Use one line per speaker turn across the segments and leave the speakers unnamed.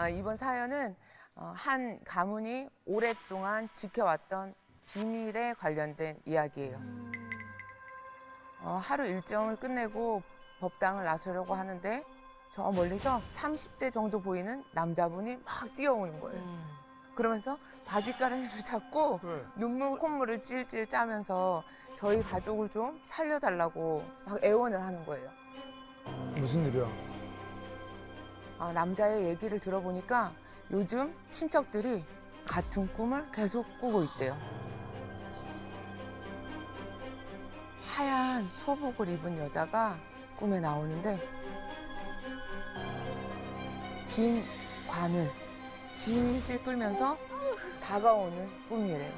아, 이번 사연은 어, 한 가문이 오랫동안 지켜왔던 비밀에 관련된 이야기예요. 어, 하루 일정을 끝내고 법당을 나서려고 하는데 저 멀리서 30대 정도 보이는 남자분이 막 뛰어오는 거예요. 그러면서 바지가랑이를 잡고
그래.
눈물 콧물을 찔찔 짜면서 저희 가족을 좀 살려달라고 막 애원을 하는 거예요.
무슨 일이야?
아, 남자의 얘기를 들어보니까 요즘 친척들이 같은 꿈을 계속 꾸고 있대요. 하얀 소복을 입은 여자가 꿈에 나오는데 빈 관을 질질 끌면서 다가오는 꿈이래요.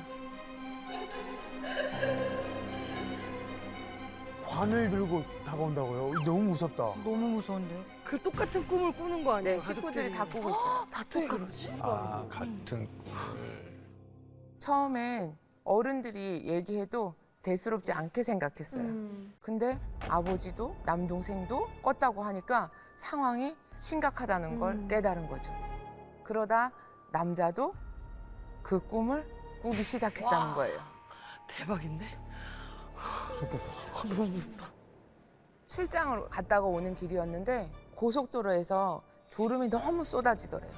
관을 들고 다가온다고요? 너무 무섭다.
너무 무서운데요? 그 똑같은 꿈을 꾸는 거 아니에요?
네, 식구들이 다 꾸고 있어요.
다 똑같이?
아, 같은 꿈을.
처음엔 어른들이 얘기해도 대수롭지 않게 생각했어요.
음.
근데 아버지도 남동생도 껐다고 하니까 상황이 심각하다는 걸
음.
깨달은 거죠. 그러다 남자도 그 꿈을 꾸기 시작했다는
와.
거예요.
대박인데?
무섭겠다.
아, 너무 무섭다.
출장을 갔다가 오는 길이었는데 고속도로에서 졸음이 너무 쏟아지더래요.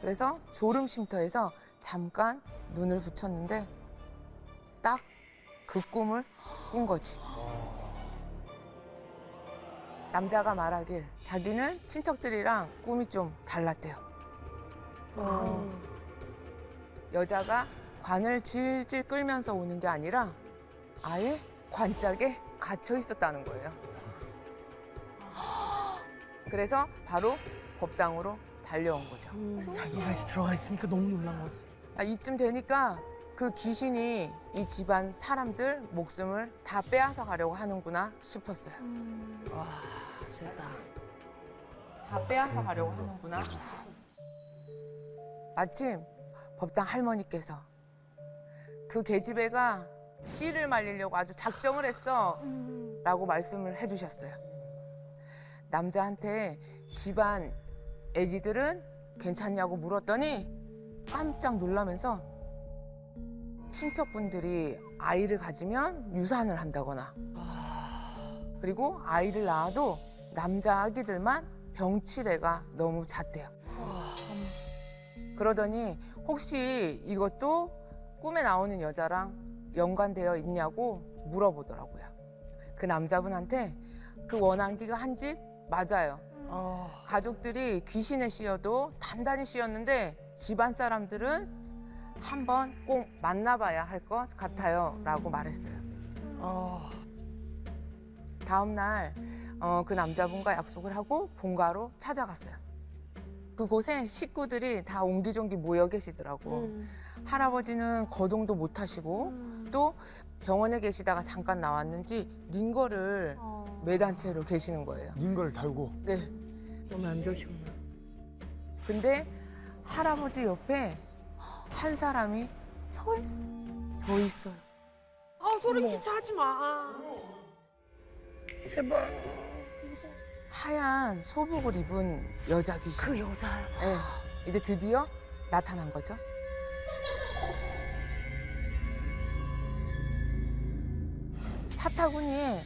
그래서 졸음 쉼터에서 잠깐 눈을 붙였는데 딱 그 꿈을 꾼 거지. 남자가 말하길 자기는 친척들이랑 꿈이 좀 달랐대요.
어.
여자가 관을 질질 끌면서 오는 게 아니라 아예 관짝에 갇혀 있었다는 거예요. 그래서 바로 법당으로 달려온 거죠.
자기가 이제 들어가 있으니까 너무 놀란 거지.
아, 이쯤 되니까 그 귀신이 이 집안 사람들 목숨을 다 빼앗아 가려고 하는구나 싶었어요.
와, 세다.
다 빼앗아 가려고 하는구나. 마침 법당 할머니께서 그 계집애가 씨를 말리려고 아주 작정을 했어. 라고 말씀을 해주셨어요. 남자한테 집안 애기들은 괜찮냐고 물었더니 깜짝 놀라면서 친척분들이 아이를 가지면 유산을 한다거나 그리고 아이를 낳아도 남자 아기들만 병치레가 너무 잦대요. 그러더니 혹시 이것도 꿈에 나오는 여자랑 연관되어 있냐고 물어보더라고요. 그 남자분한테 그 원한기가 한 짓 맞아요.
어.
가족들이 귀신에 씌여도 단단히 씌였는데 집안 사람들은 한번 꼭 만나봐야 할 것 같아요. 라고 말했어요.
어.
다음 날, 어, 그 남자분과 약속을 하고 본가로 찾아갔어요. 그곳에 식구들이 다 옹기종기 모여 계시더라고. 할아버지는 거동도 못 하시고 또 병원에 계시다가 잠깐 나왔는지 링거를 매단 채로 계시는 거예요.
닌걸 달고.
네.
너무 안 좋으시구나.
근데 할아버지 옆에 한 사람이
서 있어.
더 있어요.
아, 소름 끼쳐 하지 마. 제발.
하얀 소복을 입은 여자 귀신.
그 여자야.
네. 이제 드디어 나타난 거죠. 사타구니에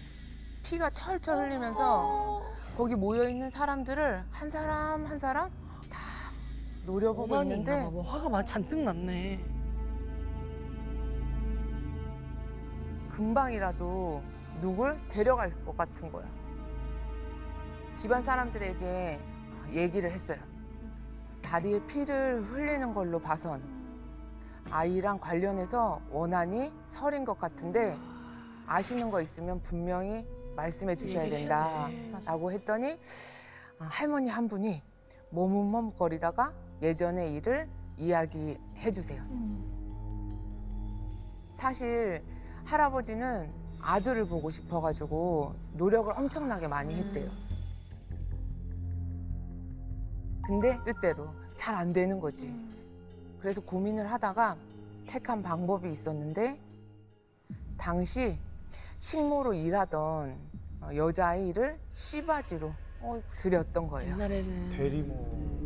피가 철철 흘리면서 거기 모여 있는 사람들을 한 사람 한 사람 다 노려보고
있나
있는데
봐. 뭐 화가 막 잔뜩 났네.
금방이라도 누굴 데려갈 것 같은 거야. 집안 사람들에게 얘기를 했어요. 다리에 피를 흘리는 걸로 봐선 아이랑 관련해서 원한이 설인 것 같은데 아시는 거 있으면 분명히 말씀해 주셔야 된다. 라고 했더니 아, 할머니 한 분이 머뭇머뭇거리다가 예전의 일을 이야기해 주세요. 사실 할아버지는 아들을 보고 싶어가지고 노력을 엄청나게 많이 했대요. 근데 뜻대로 잘 안 되는 거지. 그래서 고민을 하다가 택한 방법이 있었는데 당시 식모로 일하던 어, 여자아이를 씨바지로
어,
들였던 거예요.
옛날에는
대리모.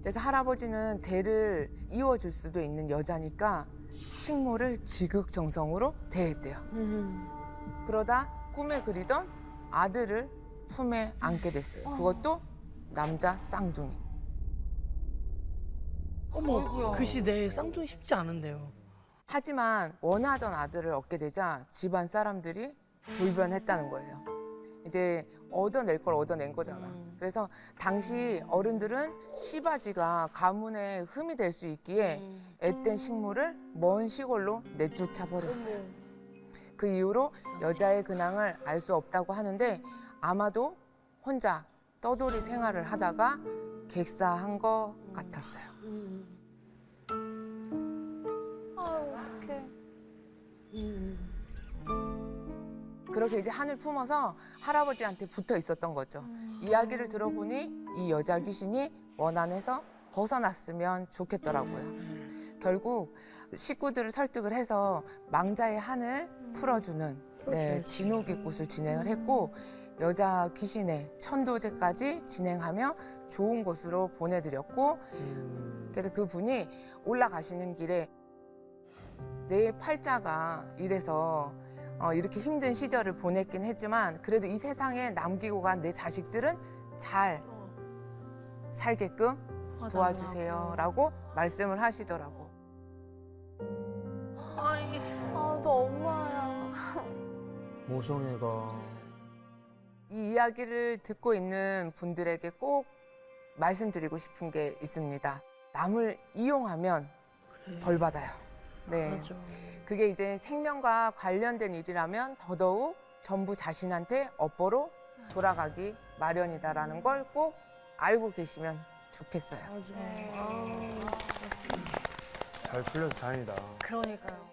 그래서 할아버지는 대를 이어줄 수도 있는 여자니까 식모를 지극정성으로 대했대요.
음.
그러다 꿈에 그리던 아들을 품에 안게 됐어요. 어. 그것도 남자 쌍둥이.
어머, 그 시대에 쌍둥이 쉽지 않은데요.
하지만 원하던 아들을 얻게 되자 집안 사람들이 돌변했다는 거예요. 이제 얻어낼 걸 얻어낸 거잖아.
음.
그래서 당시 어른들은 씨바지가 가문의 흠이 될 수 있기에
음.
앳된 식물을 먼 시골로 내쫓아 버렸어요. 그 이후로 여자의 근황을 알 수 없다고 하는데 아마도 혼자 떠돌이 생활을 하다가 객사한 것 같았어요.
아유, 어떡해.
그렇게 이제 한을 품어서 할아버지한테 붙어 있었던 거죠. 이야기를 들어보니 이 여자 귀신이 원안에서 벗어났으면 좋겠더라고요. 결국 식구들을 설득을 해서 망자의 한을 풀어주는 네, 진호기굿을 진행을 했고 여자 귀신의 천도제까지 진행하며 좋은 곳으로 보내드렸고 그래서 그 분이 올라가시는 길에 내 팔자가 이래서 어, 이렇게 힘든 시절을 보냈긴 했지만 그래도 이 세상에 남기고 간 내 자식들은 잘 살게끔 도와주세요라고 말씀을 하시더라고.
아이,
아, 너 엄마야.
모성애가
이 이야기를 듣고 있는 분들에게 꼭 말씀드리고 싶은 게 있습니다. 남을 이용하면
그래.
벌 받아요. 네.
맞아.
그게 이제 생명과 관련된 일이라면 더더욱 전부 자신한테 업보로 돌아가기 마련이다라는 걸 꼭 알고 계시면 좋겠어요.
맞아.
네.
잘 풀려서 다행이다.
그러니까요.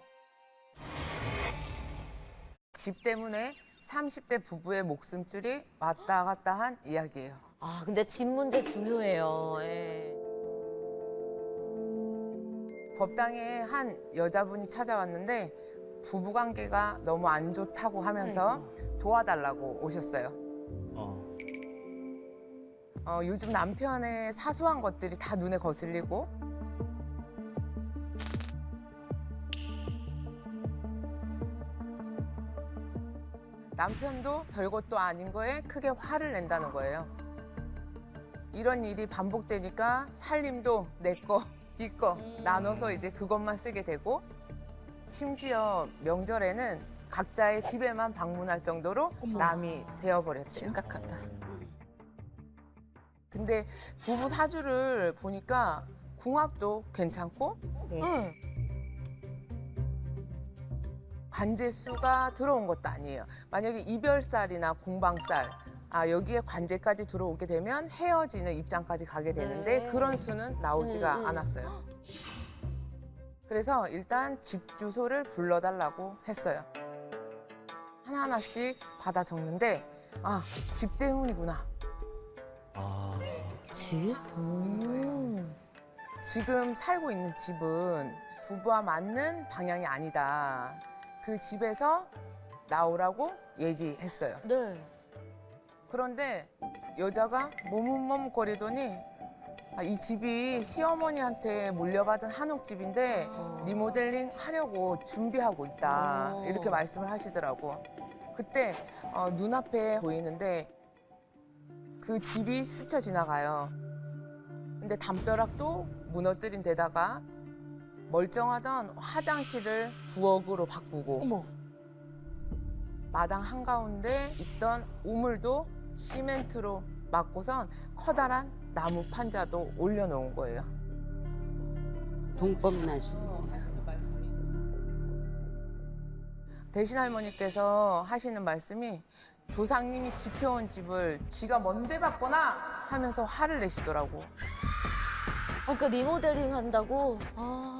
집 때문에 30대 부부의 목숨줄이 왔다 갔다 한 이야기예요.
아, 근데 집 문제 중요해요. 예.
법당에 한 여자분이 찾아왔는데 부부 관계가 너무 안 좋다고 하면서 도와달라고 오셨어요.
어.
어, 요즘 남편의 사소한 것들이 다 눈에 거슬리고 남편도 별것도 아닌 거에 크게 화를 낸다는 거예요. 이런 일이 반복되니까 살림도 내 거, 네거 나눠서 이제 그것만 쓰게 되고 심지어 명절에는 각자의 집에만 방문할 정도로
어머.
남이 되어버렸대요.
심각하다.
근데 부부 사주를 보니까 궁합도 괜찮고
네.
응. 관제수가 들어온 것도 아니에요. 만약에 이별살이나 공방살 아 여기에 관제까지 들어오게 되면 헤어지는 입장까지 가게 되는데
네.
그런 수는 나오지가
음, 음.
않았어요. 그래서 일단 집 주소를 불러달라고 했어요. 하나하나씩 받아 적는데 아 집 때문이구나.
아.
집? 음.
지금 살고 있는 집은 부부와 맞는 방향이 아니다. 그 집에서 나오라고 얘기했어요.
네.
그런데 여자가 머뭇머뭇거리더니 아, 이 집이 시어머니한테 물려받은 한옥집인데 리모델링 하려고 준비하고 있다.
어.
이렇게 말씀을 하시더라고. 그때 어, 눈앞에 보이는데 그 집이 스쳐 지나가요. 근데 담벼락도 무너뜨린 데다가 멀쩡하던 화장실을 부엌으로 바꾸고
어머.
마당 한가운데 있던 우물도 시멘트로 막고선 커다란 나무 판자도 올려놓은 거예요.
동법나시.
대신 할머니께서 하시는 말씀이 조상님이 지켜온 집을 지가 뭔데 받거나 하면서 화를 내시더라고.
아, 그러니까 리모델링 한다고? 아.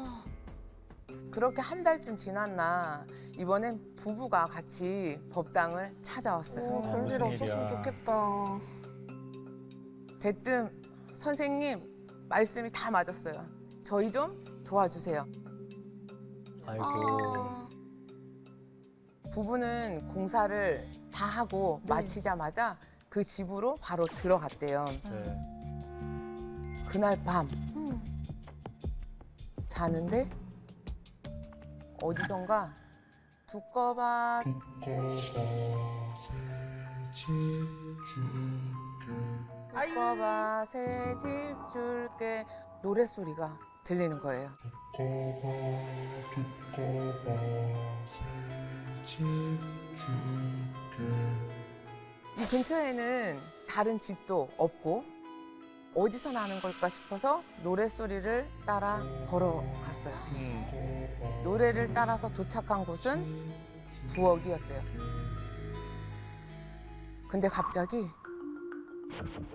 그렇게 한 달쯤 지났나 이번엔 부부가 같이 법당을 찾아왔어요.
어, 별일
무슨
없었으면
일이야.
좋겠다.
대뜸 선생님 말씀이 다 맞았어요. 저희 좀 도와주세요.
아이고.
아.
부부는 공사를 다 하고 마치자마자 그 집으로 바로 들어갔대요.
네.
그날 밤 자는데 어디선가 두꺼봐 두꺼봐 새집 줄게 노랫소리가 들리는 거예요. 이 근처에는 다른 집도 없고 어디서 나는 걸까 싶어서 노랫소리를 따라 걸어갔어요.
음.
노래를 따라서 도착한 곳은 부엌이었대요. 근데 갑자기,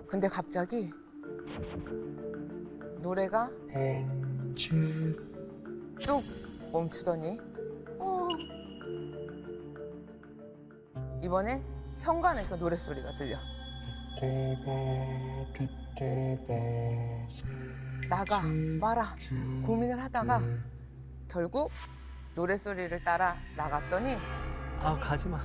근데 갑자기 노래가 뚝 멈추더니
어.
이번엔 현관에서 노랫소리가 들려. 나가 마라 고민을 하다가 결국 노랫소리를 따라 나갔더니
아 가지 마.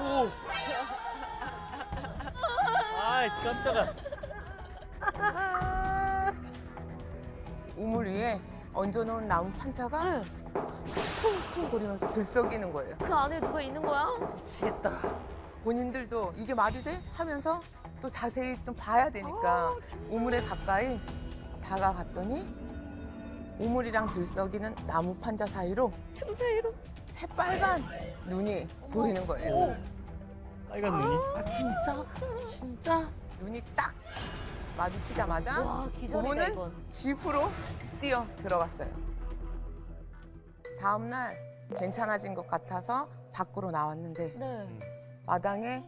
오. 아이 깜짝아.
우물 위에 얹어놓은 나무 판차가 쿵쿵 거리면서 들썩이는 거예요.
그 안에 누가 있는 거야?
미치겠다.
본인들도 이게 말이 돼? 하면서 또 자세히 좀 봐야 되니까 우물에 가까이 다가갔더니 우물이랑 들썩이는 나무 판자 사이로
틈 사이로.
새빨간 눈이 보이는 거예요.
빨간 눈이.
아 진짜? 진짜? 눈이 딱 마주치자마자
와 기절이다
부부는
이건.
집으로 뛰어 들어갔어요. 다음 날 괜찮아진 것 같아서 밖으로 나왔는데
네.
마당에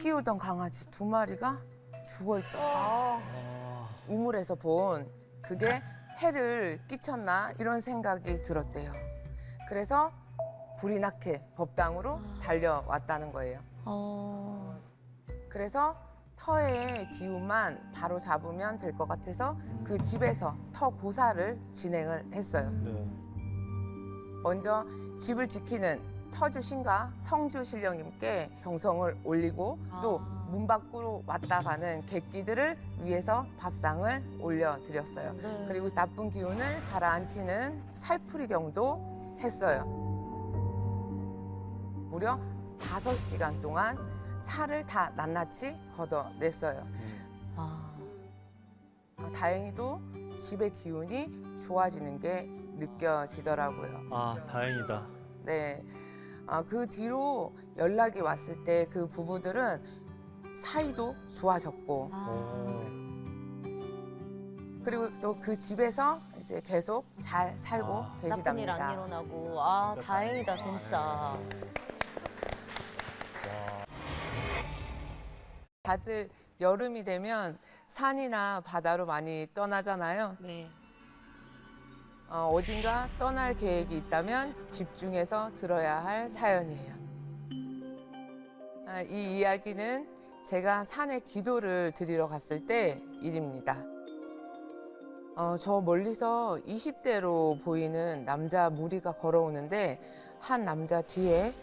키우던 강아지 두 마리가 죽어 있더라고요.
아.
우물에서 본 그게 해를 끼쳤나 이런 생각이 들었대요. 그래서 불이 나게 법당으로 달려왔다는 거예요.
어.
그래서 터의 기운만 바로 잡으면 될 것 같아서 그 집에서 터 고사를 진행을 했어요.
네.
먼저 집을 지키는 터주 신가 성주 신령님께 경성을 올리고 또
아.
문 밖으로 왔다 가는 객기들을 위해서 밥상을 올려드렸어요.
네.
그리고 나쁜 기운을 가라앉히는 살풀이 경도 했어요. 무려 다섯 시간 동안 살을 다 낱낱이 걷어냈어요.
아.
어, 다행히도 집의 기운이 좋아지는 게 느껴지더라고요.
아 다행이다.
네. 아, 그 뒤로 연락이 왔을 때 그 부부들은 사이도 좋아졌고
아.
오.
그리고 또 그 집에서 이제 계속 잘 살고
아.
나쁜 일 안
계시답니다.
일어나고 아
진짜
다행이다. 진짜.
와.
다들 여름이 되면 산이나 바다로 많이 떠나잖아요.
네.
어, 어딘가 떠날 계획이 있다면 집중해서 들어야 할 사연이에요. 아, 이 이야기는 제가 산에 기도를 드리러 갔을 때 일입니다. 어, 저 멀리서 20대로 보이는 남자 무리가 걸어오는데 한 남자 뒤에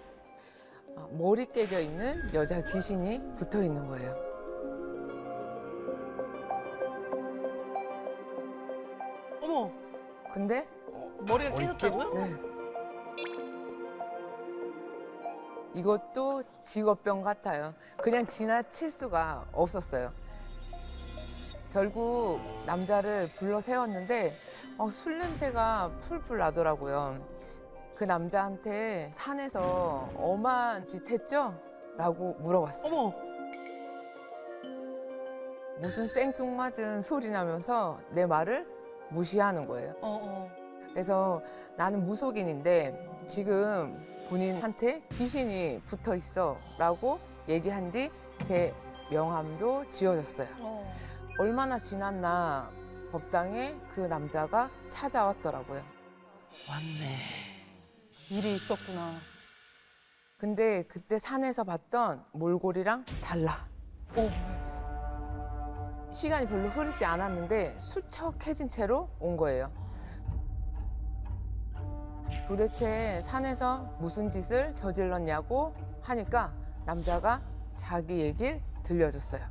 어, 머리 깨져 있는 여자 귀신이 붙어 있는 거예요. 근데
머리가
머리
깨졌다고요?
네. 이것도 직업병 같아요. 그냥 지나칠 수가 없었어요. 결국 남자를 불러 세웠는데 어, 술 냄새가 풀풀 나더라고요. 그 남자한테 산에서 엄한 짓 했죠? 라고 물어봤어요.
어머,
무슨 생뚱맞은 소리 나면서 내 말을 무시하는 거예요.
어, 어.
그래서 나는 무속인인데 지금 본인한테 귀신이 붙어 있어 라고 얘기한 뒤 제 명함도 지워졌어요.
어.
얼마나 지났나 법당에 그 남자가 찾아왔더라고요.
왔네.
일이 있었구나.
근데 그때 산에서 봤던 몰골이랑 달라. 시간이 별로 흐르지 않았는데 수척해진 채로 온 거예요. 도대체 산에서 무슨 짓을 저질렀냐고 하니까 남자가 자기 얘기를 들려줬어요.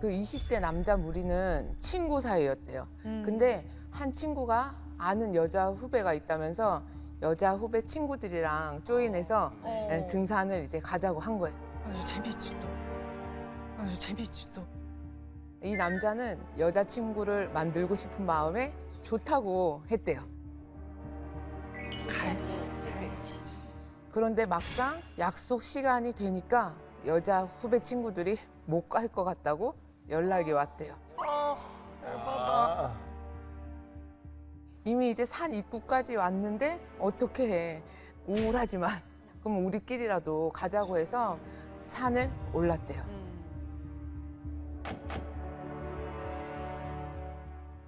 그 20대 남자 무리는 친구 사이였대요.
음.
근데 한 친구가 아는 여자 후배가 있다면서 여자 후배 친구들이랑 조인해서
어.
예, 등산을 이제 가자고 한 거예요.
아주 재밌지 또. 아주 재밌지 또.
이 남자는 여자친구를 만들고 싶은 마음에 좋다고 했대요.
가야지. 가야지.
그런데 막상 약속 시간이 되니까 여자 후배 친구들이 못 갈 것 같다고 연락이 왔대요.
아, 열받아.
이미 이제 산 입구까지 왔는데 어떻게 해. 우울하지만 그럼 우리끼리라도 가자고 해서 산을 올랐대요.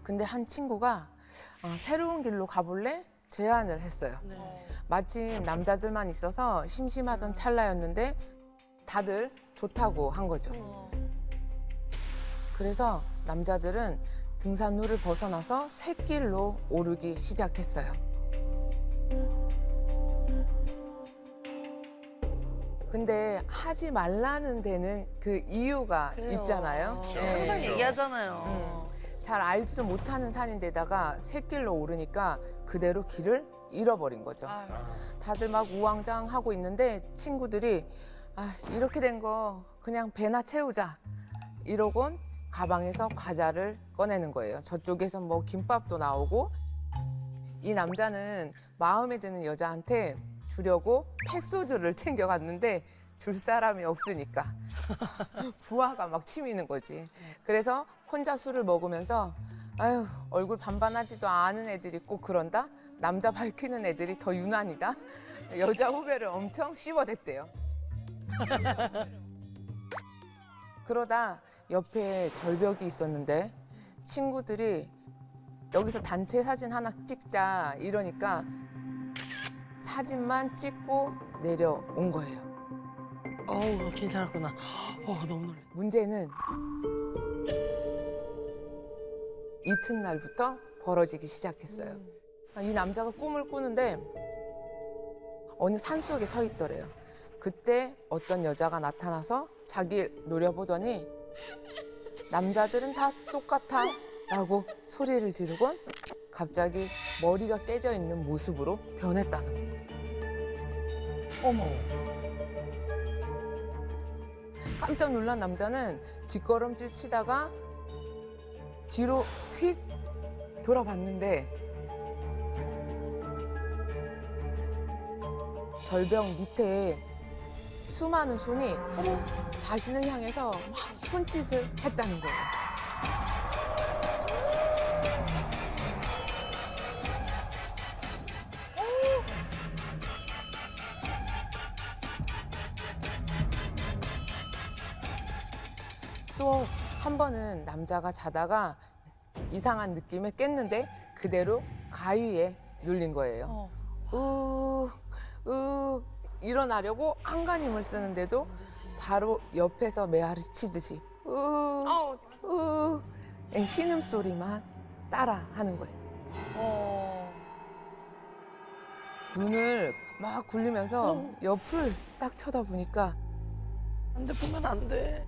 근데 한 친구가 어, 새로운 길로 가볼래? 제안을 했어요. 마침 남자들만 있어서 심심하던 찰나였는데 다들 좋다고 한 거죠. 그래서 남자들은 등산로를 벗어나서 샛길로 오르기 시작했어요. 근데 하지 말라는 데는 그 이유가 있잖아요. 네.
항상 얘기하잖아요.
잘 알지도 못하는 산인데다가 샛길로 오르니까 그대로 길을 잃어버린 거죠. 다들 막 우왕좌왕 하고 있는데 친구들이 아, 이렇게 된 거 그냥 배나 채우자 이러곤 가방에서 과자를 꺼내는 거예요. 저쪽에서 뭐 김밥도 나오고 이 남자는 마음에 드는 여자한테 주려고 팩소주를 챙겨갔는데 줄 사람이 없으니까 부하가 막 치미는 거지. 그래서 혼자 술을 먹으면서 아유 얼굴 반반하지도 않은 애들이 꼭 그런다. 남자 밝히는 애들이 더 유난이다. 여자 후배를 엄청 씹어댔대요. 그러다 옆에 절벽이 있었는데 친구들이 여기서 단체 사진 하나 찍자 이러니까 사진만 찍고 내려온 거예요.
어우, 괜찮았구나. 어, 너무 놀래.
문제는 이튿날부터 벌어지기 시작했어요. 이 남자가 꿈을 꾸는데 어느 산 속에 서 있더래요. 그때 어떤 여자가 나타나서 자기를 노려보더니 남자들은 다 똑같아 라고 소리를 지르곤 갑자기 머리가 깨져 있는 모습으로 변했다는 거예요. 어머. 깜짝 놀란 남자는 뒷걸음질 치다가 뒤로 휙 돌아봤는데 절벽 밑에 수많은 손이 자신을 향해서 막 손짓을 했다는 거예요. 또 한 번은 남자가 자다가 이상한 느낌에 깼는데 그대로 가위에 눌린 거예요. 으, 으, 일어나려고 안간힘을 쓰는데도 바로 옆에서 메아리 치듯이 으, 으, 이 신음소리만 따라 하는 거예요.
어.
눈을 막 굴리면서 옆을 딱 쳐다보니까
안 돼, 보면 안 돼.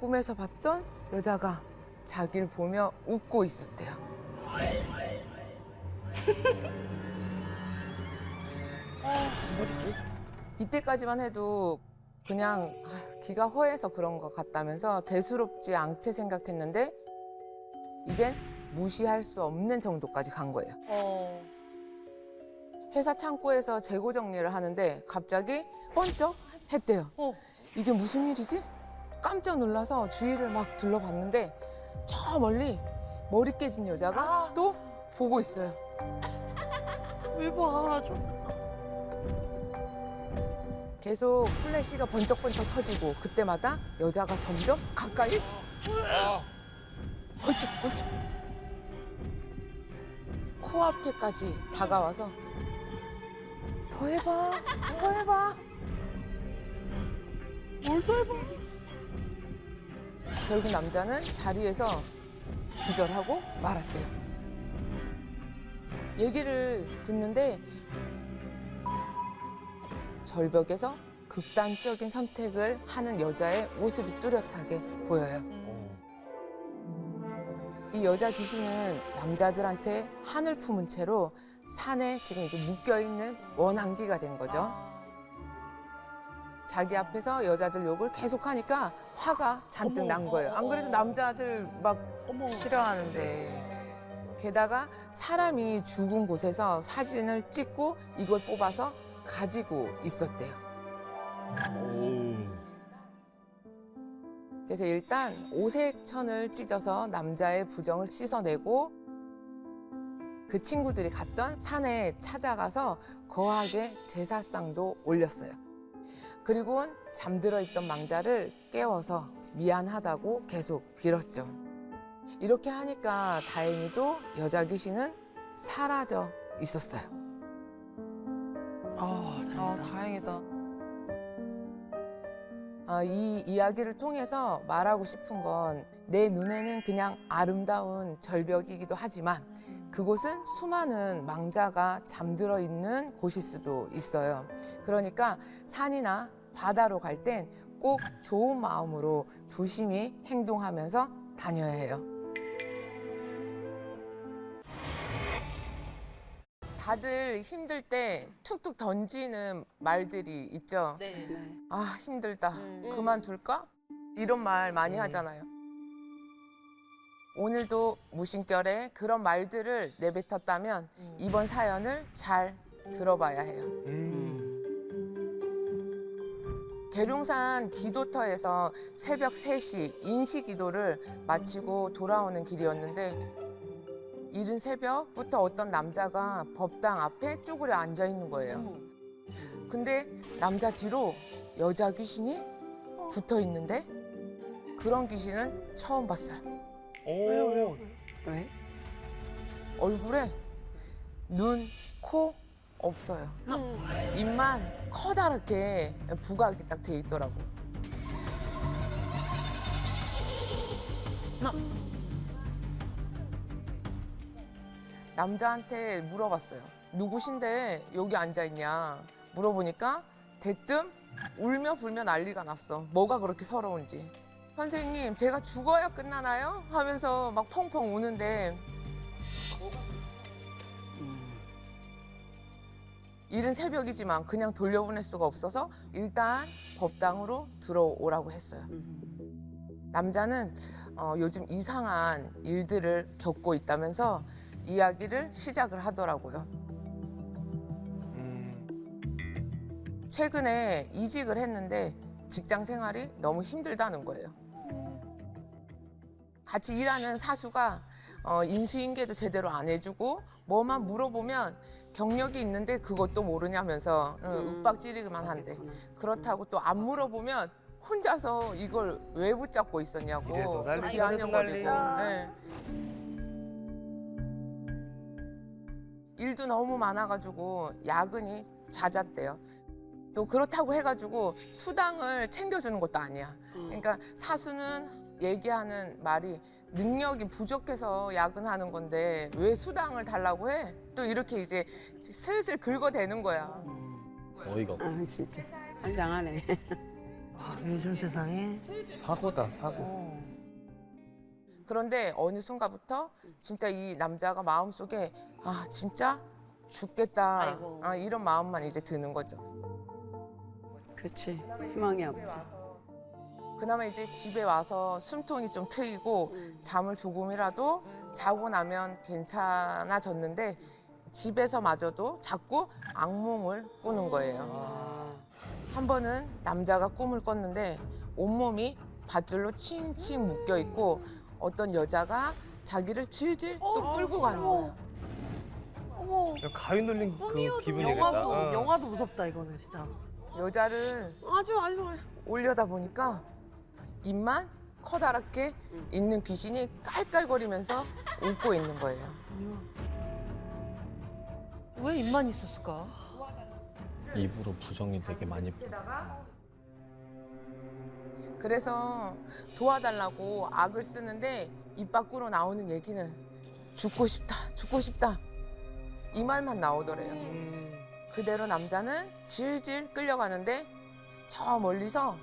꿈에서 봤던 여자가 자기를 보며 웃고 있었대요. 이때까지만 해도 그냥 아, 기가 허해서 그런 것 같다면서 대수롭지 않게 생각했는데 이젠 무시할 수 없는 정도까지 간 거예요.
어.
회사 창고에서 재고 정리를 하는데 갑자기 번쩍 했대요.
어.
이게 무슨 일이지? 깜짝 놀라서 주위를 막 둘러봤는데 저 멀리 머리 깨진 여자가 또 보고 있어요.
왜 봐, 좀.
계속 플래시가 번쩍번쩍 터지고 그때마다 여자가 점점 가까이 번쩍번쩍 코앞에까지 다가와서 더 해봐 더 해봐
뭘더 해봐.
결국 남자는 자리에서 기절하고 말았대요 얘기를 듣는데 절벽에서 극단적인 선택을 하는 여자의 모습이 뚜렷하게 보여요.
어.
이 여자 귀신은 남자들한테 한을 품은 채로 산에 지금 이제 묶여 있는 원한기가 된 거죠. 자기 앞에서 여자들 욕을 계속 하니까 화가 잔뜩 난 거예요. 안 그래도 남자들 막
어머.
싫어하는데. 게다가 사람이 죽은 곳에서 사진을 찍고 이걸 뽑아서 가지고 있었대요.
오.
그래서 일단 오색천을 찢어서 남자의 부정을 씻어내고 그 친구들이 갔던 산에 찾아가서 거하게 제사상도 올렸어요. 그리고 잠들어 있던 망자를 깨워서 미안하다고 계속 빌었죠. 이렇게 하니까 다행히도 여자 귀신은 사라져 있었어요.
아, 다행이다.
아 다행이다.
아, 이 이야기를 통해서 말하고 싶은 건 내 눈에는 그냥 아름다운 절벽이기도 하지만 그곳은 수많은 망자가 잠들어 있는 곳일 수도 있어요. 그러니까 산이나 바다로 갈 땐 꼭 좋은 마음으로 조심히 행동하면서 다녀야 해요. 다들 힘들 때 툭툭 던지는 말들이 있죠.
네.
아 힘들다
음.
그만둘까 이런 말 많이
음.
하잖아요 오늘도 무심결에 그런 말들을 내뱉었다면
음.
이번 사연을 잘 들어봐야 해요
음.
계룡산 기도터에서 새벽 3시 인시 기도를 마치고 돌아오는 길이었는데 이른 새벽부터 어떤 남자가 법당 앞에 쭈그려 앉아 있는 거예요 근데 남자 뒤로 여자 귀신이 붙어 있는데 그런 귀신은 처음 봤어요.
오.
왜요, 왜요?
왜?
얼굴에 눈, 코 없어요. 입만 커다랗게 부각이 딱 돼 있더라고. 남자한테 물어봤어요. 누구신데 여기 앉아 있냐 물어보니까 대뜸 울며 불며 난리가 났어. 뭐가 그렇게 서러운지. 선생님, 제가 죽어야 끝나나요? 하면서 막 펑펑 우는데 이른 새벽이지만 그냥 돌려보낼 수가 없어서 일단 법당으로 들어오라고 했어요. 남자는 어, 요즘 이상한 일들을 겪고 있다면서 이야기를 시작을 하더라고요.
음.
최근에 이직을 했는데 직장 생활이 너무 힘들다는 거예요. 같이 일하는 사수가 어, 인수인계도 제대로 안 해주고 뭐만 물어보면 경력이 있는데 그것도 모르냐면서 응,
음.
윽박지르기만 한대. 그렇다고 또 안 물어보면 혼자서 이걸 왜 붙잡고 있었냐고
이래도 난리,
또
저래도
비아냥거리고. 네. 일도 너무 많아가지고 야근이 잦았대요. 또 그렇다고 해가지고 수당을 챙겨주는 것도 아니야. 그러니까 사수는 얘기하는 말이 능력이 부족해서 야근하는 건데 왜 수당을 달라고 해? 또 이렇게 이제 슬슬 긁어대는 거야.
어이가 없.
아 진짜 한장하네.
와, 요즘 세상에.
사고다 사고.
어.
그런데 어느 순간부터 진짜 이 남자가 마음속에 아 진짜 죽겠다
아이고.
아, 이런 마음만 이제 드는 거죠.
그렇지 희망이 없지.
그나마 이제 집에 와서 숨통이 좀 트이고 잠을 조금이라도 자고 나면 괜찮아졌는데 집에서마저도 자꾸 악몽을 꾸는 거예요.
아.
한 번은 남자가 꿈을 꿨는데 온몸이 밧줄로 칭칭 묶여 있고 어떤 여자가 자기를 질질 또 끌고 가는 거예요.
어머.
가위 눌린 그 기분이겠다.
영화도,
어.
영화도 무섭다, 이거는 진짜.
여자를
아주, 아주.
올려다 보니까 입만 커다랗게 있는 귀신이 깔깔거리면서 웃고 있는 거예요.
왜 입만 있었을까?
입으로 부정이 되게 많이.
그래서 도와달라고 악을 쓰는데 입 밖으로 나오는 얘기는 죽고 싶다, 죽고 싶다. 이 말만 나오더래요. 그대로 남자는 질질 끌려가는데 저 멀리서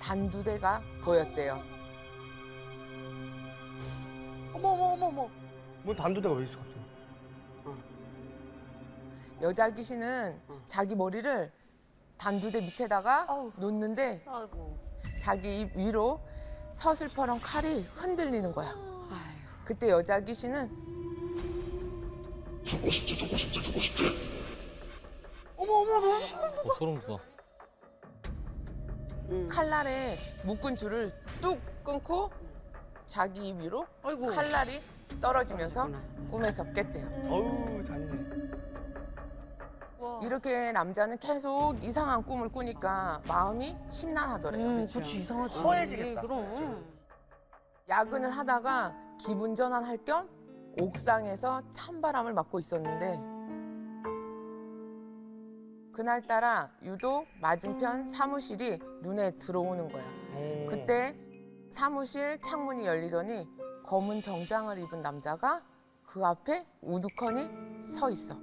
단두대가 보였대요.
어머 어머 어머 어머.
뭐 단두대가 왜 있어 갑자기?
여자 귀신은 자기 머리를 단두대 밑에다가 놓는데 자기 입 위로 서슬퍼런 칼이 흔들리는 거야. 그때 여자 귀신은
어머 어머 너무
어, 소름 돋아.
응.
칼날에 묶은 줄을 뚝 끊고 자기 입 위로
아이고.
칼날이 떨어지면서. 꿈에서 깼대요.
어우 잔인해.
이렇게 남자는 계속 이상한 꿈을 꾸니까 마음이 심란하더래요.
음, 그렇지 이상하지.
허해지겠다.
그럼.
야근을 하다가 기분 전환할 겸 옥상에서 찬바람을 맞고 있었는데 그날따라 유독 맞은편 사무실이 눈에 들어오는 거야. 그때 사무실 창문이 열리더니 검은 정장을 입은 남자가 그 앞에 우두커니 서 있어.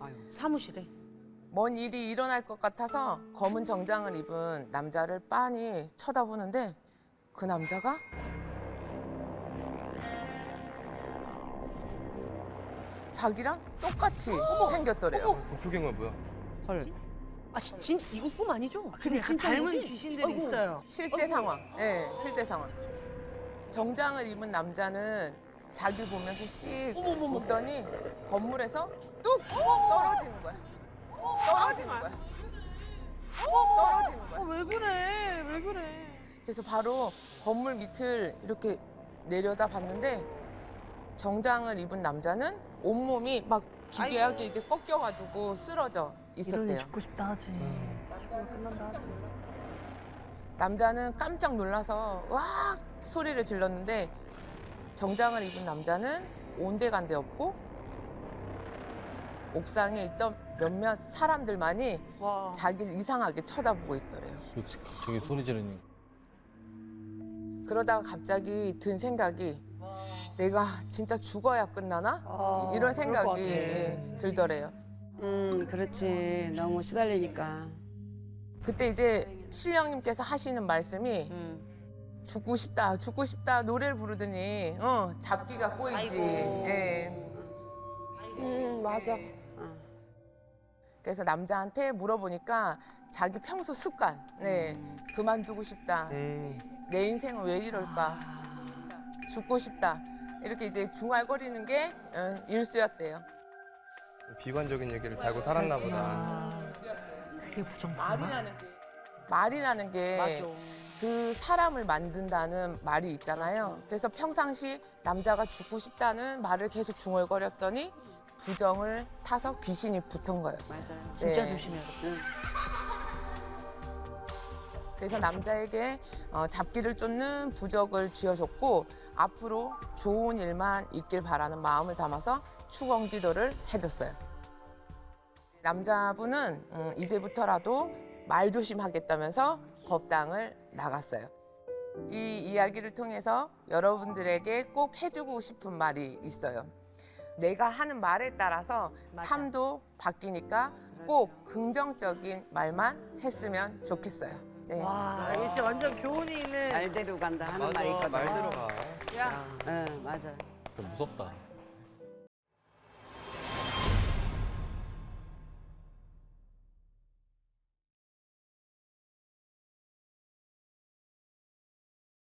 아유.
사무실에.
뭔 일이 일어날 것 같아서 검은 정장을 입은 남자를 빤히 쳐다보는데 그 남자가 자기랑 똑같이 생겼더래요.
그 표경은 뭐야?
헐.
아 진, 진 이거 꿈 아니죠?
근데 약간
진짜
닮은
거지?
귀신들이
아이고.
있어요.
실제 상황. 예, 실제 상황. 정장을 입은 남자는 자기를 보면서 씩 웃더니 건물에서 뚝 떨어지는 거야. 떨어지는 거야. 떨어지는 거야.
어, 왜 그래? 왜 그래?
그래서 바로 건물 밑을 이렇게 내려다 봤는데 정장을 입은 남자는 온몸이 막 기괴하게 이제 꺾여가지고 쓰러져
이러니
있었대요.
죽고 싶다 하지. 죽으면 끝난다 하지.
남자는 깜짝 놀라서 와 소리를 질렀는데 정장을 입은 남자는 온데간데 없고 옥상에 있던 몇몇 사람들만이
와.
자기를 이상하게 쳐다보고 있더래요.
갑자기 소리 지르니.
그러다가 갑자기 든 생각이 내가 진짜 죽어야 끝나나?
아,
이런
그럴 것
생각이
같아.
예, 들더래요.
음, 그렇지. 너무 시달리니까.
그때 이제 신령님께서 하시는 말씀이
음.
죽고 싶다, 죽고 싶다 노래를 부르더니 어, 잡기가 꼬이지.
아이고.
예.
음 맞아.
어.
그래서 남자한테 물어보니까 자기 평소 습관, 네, 그만두고 싶다.
음.
내 인생은 왜 이럴까? 죽고 싶다. 이렇게 이제 중얼거리는 게 어, 일수였대요.
비관적인 얘기를 달고 살았나 보다.
아, 그게 부정타나?
말이라는 게 말이라는 게그 사람을 만든다는 말이 있잖아요. 그래서 평상시 남자가 죽고 싶다는 말을 계속 중얼거렸더니 부정을 타서 귀신이 붙은 거였어요.
맞아요.
진짜
네.
조심해야겠다.
응.
그래서 남자에게 어, 잡기를 쫓는 부적을 쥐어줬고 앞으로 좋은 일만 있길 바라는 마음을 담아서 축원 기도를 해줬어요. 남자분은 음, 이제부터라도 말 조심하겠다면서 법당을 나갔어요. 이 이야기를 통해서 여러분들에게 꼭 해주고 싶은 말이 있어요. 내가 하는 말에 따라서 삶도 바뀌니까 꼭 긍정적인 말만 했으면 좋겠어요. 네.
와, 이게 진짜 완전 교훈이 있는.
말대로 간다 하는 말이 있거든.
말 들어가.
야,
응, 맞아.
좀 무섭다.